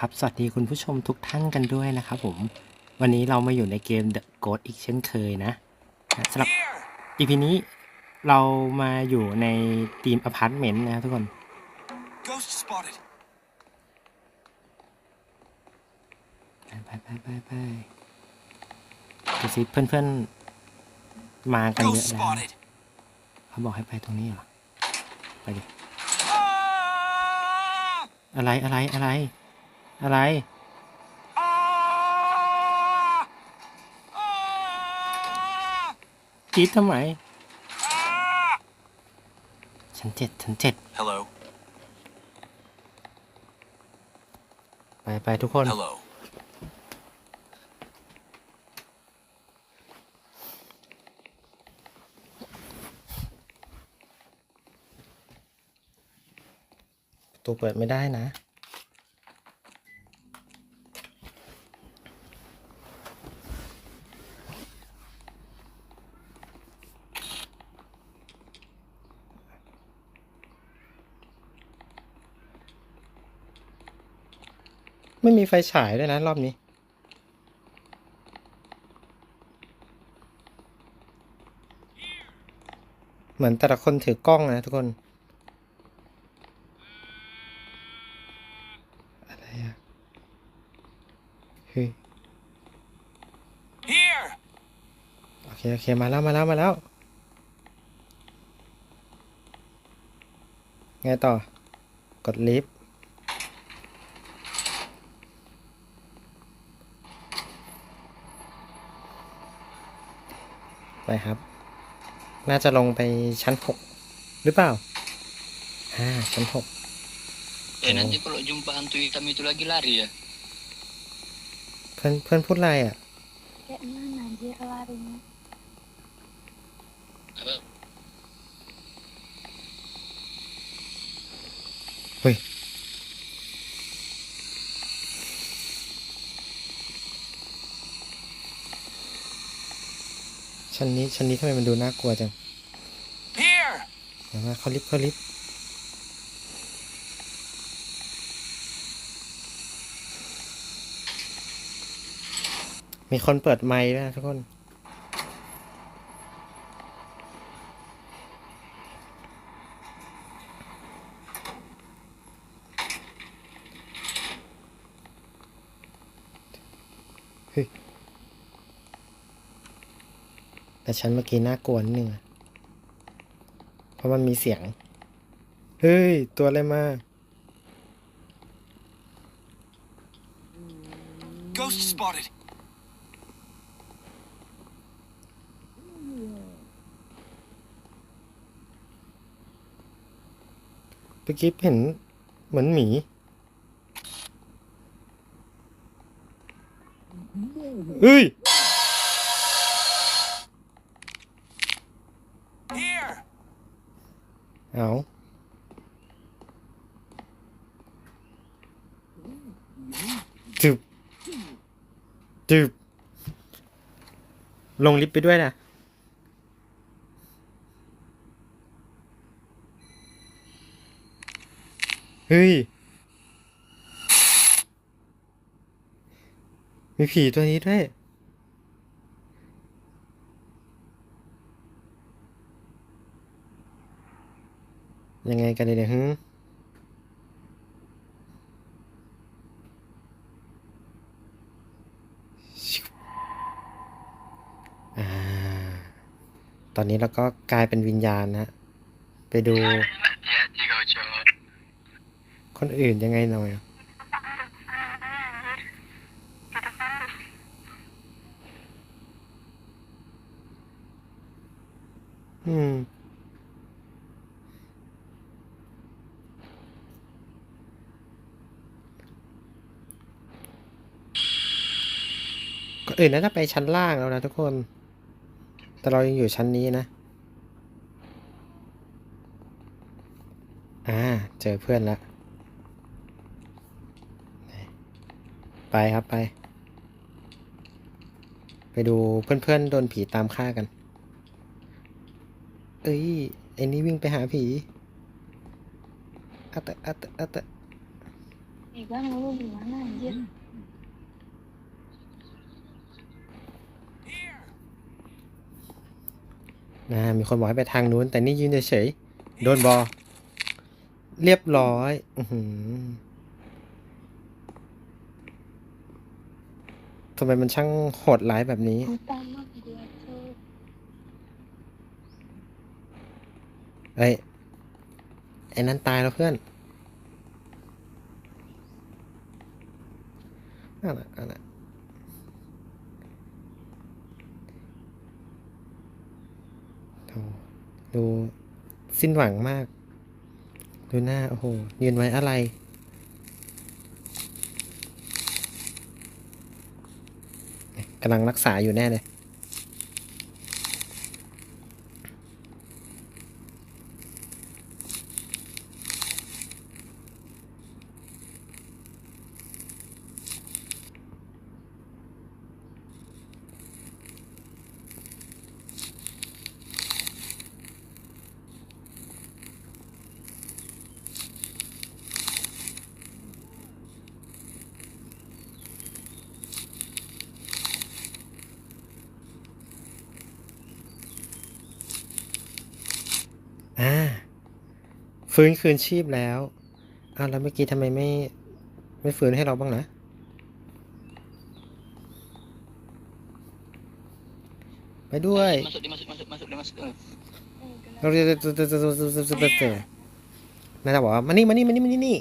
นะครับ สวัสดีคุณผู้ชมทุกท่านกันด้วยนะครับผม วันนี้เรามาอยู่ในเกม The Ghost อีกเช่นเคยนะสำหรับ EP นี้เรามาอยู่ในทีมอพาร์ตเมนต์นะครับทุกคน Ghost spotted. ไปไปไปไปดูสิเพื่อนๆ มากันเยอะ Ghost แล้ว spotted. เขาบอกให้ไปตรงนี้เหรอ ไปดิ Ah! อะไรอะไรอะไร อะไร Ah! Ah! กรีดทำไม Ah! ชั้นเจ็ดชั้นเจ็ด Hello. ไปไปทุกคน Hello. ประตัวเปิดไม่ได้นะ ไม่มีไฟฉายด้วยนะรอบนี้ เหมือนแต่ละคนถือกล้องนะทุกคน อะไรอะเฮ้ย Here. โอเค โอเค มาแล้ว มาแล้ว มาแล้ว ไงต่อ กดลิฟต์ ไปครับ น่าจะลงไปชั้นหกหรือเปล่าอ่าชั้นหก Eh nanti kalau jumpa hantu hitam itu lagi lari ya? เพื่อนเพื่อนพูดอะไรอะ Kayak mana dia larinya? Apa? เฮ้ย ชั้นนี้ชั้นนี้ทำไมมันดูน่ากลัวจัง Here. เดี๋ยวมาเขาลิฟต์เขาลิฟต์มีคนเปิดไมค์ด้วยนะทุกคน แต่ฉันเมื่อกี้น่ากลัวนิดนึงอะเพราะมันมีเสียง เฮ้ย ตัวอะไรมา Ghost spotted. เมื่อกี้เห็นเหมือนหมีเฮ้ย จึบจึบลงลิฟต์ไปด้วยนะเฮ้ย มีผีตัวนี้ด้วย ยังไงกันเนี่ยฮึชิวอ่า ตอนนี้เราก็กลายเป็นวิญญาณนะไปดู คนอื่นยังไงหน่อย อืมคนอื่นน่าจะไปชั้นล่างแล้วนะทุกคน แต่เรายังอยู่ชั้นนี้นะ อ่า เจอเพื่อนแล้วไปครับไป ไปดูเพื่อนๆโดนผีตามฆ่ากัน เอ้ย ไอ้นี่วิ่งไปหาผีอัตตะอัตตะอัตตะ Eh, Ikan lu di mana anjir? Here. นะมีคนบอกให้ไปทางนู้น แต่นี่ยืนเฉยๆโดนบอเรียบร้อยอืทำไมมันช่างโหดร้ายแบบนี้เอ้ย ไอ้นั้นตายแล้วเพื่อนนั่นแหละนั่นแหละโธ่ ดูสิ้นหวังมาก ดูหน้า โอ้โห ยืนไว้อะไร กำลังรักษาอยู่แน่เลย ฟื้นคืนชีพแล้วอ้าวแล้วเมื่อกี้ทำไมไม่ไม่ฟื้นให้เราบ้างนะไปด้วย Masuk dia masuk masuk masuk dia masuk. Eh, เราจะนั่นจะบอกว่ามานี่มานี่มานี่มานี่นี่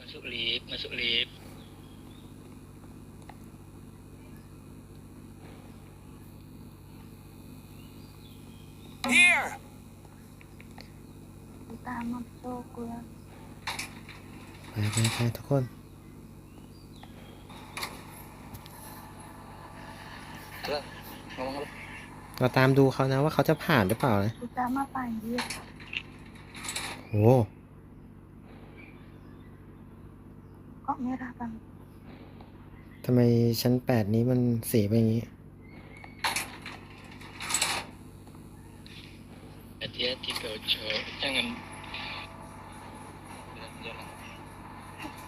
Masuk lift, masuk lift. Here. Utama tuh gua. ไปไปไปทุกคน Alah, ngomong apa? เราตามดูเขานะว่าเขาจะผ่านหรือเปล่านะ Utama apa anjir? โอ้ Kok merah bang? ทำไมชั้นแปดนี้มันสีไปอย่างนี้ Hati-hati kau, cok. Jangan.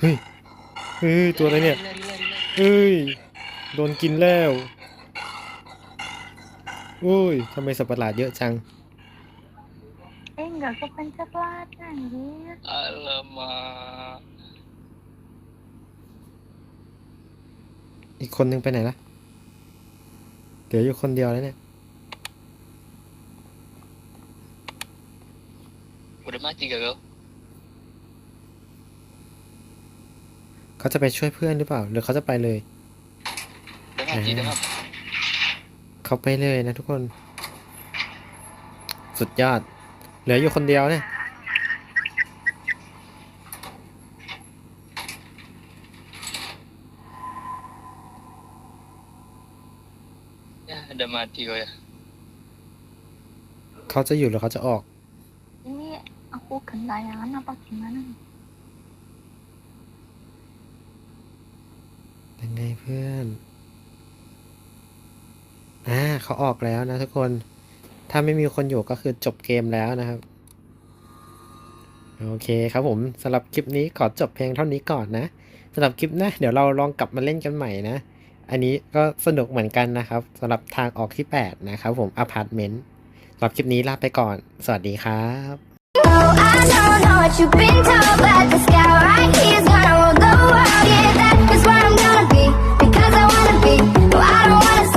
เจ็ดยังไงอะตึ๊บตึ๊บตึ๊บตึ๊บเฮ้ยเฮ้ยตัวอะไรเนี่ย Lari, lari, lari. เฮ้ยโดนกินแล้วโอ้ยทำไมสัตว์ประหลาดเยอะจัง Eh nggak kepencet lagi anjir. Alamak. อีกคนนึงไปไหนละเหลืออยู่คนเดียวแล้วเนี่ย Udah mati gak kau? เขาจะไปช่วยเพื่อนหรือเปล่า หรือเขาจะไปเลย Udah mati, udah mati. เขาไปเลยนะทุกคน สุดยอด เหลืออยู่คนเดียวเนี่ย Ya, udah mati kau ya. เขาจะอยู่หรือเขาจะออก Ini aku gentayangan apa gimana? ยังไงเพื่อนอ่าเขาออกแล้วนะทุกคน ถ้าไม่มีคนอยู่ก็คือจบเกมแล้วนะครับ โอเคครับผมสำหรับคลิปนี้ขอจบเพียงเท่านี้ก่อนนะสำหรับคลิปนะเดี๋ยวเราลองกลับมาเล่นกันใหม่นะ อันนี้ก็สนุกเหมือนกันนะครับสำหรับทางออกที่ 8 นะครับผมอพาร์ตเมนต์สำหรับคลิปนี้ลาไปก่อน สวัสดีครับ Oh, I don't know what you've been told, but the sky right here's gonna rule the world. Yeah, that is where I'm gonna Well, I don't wanna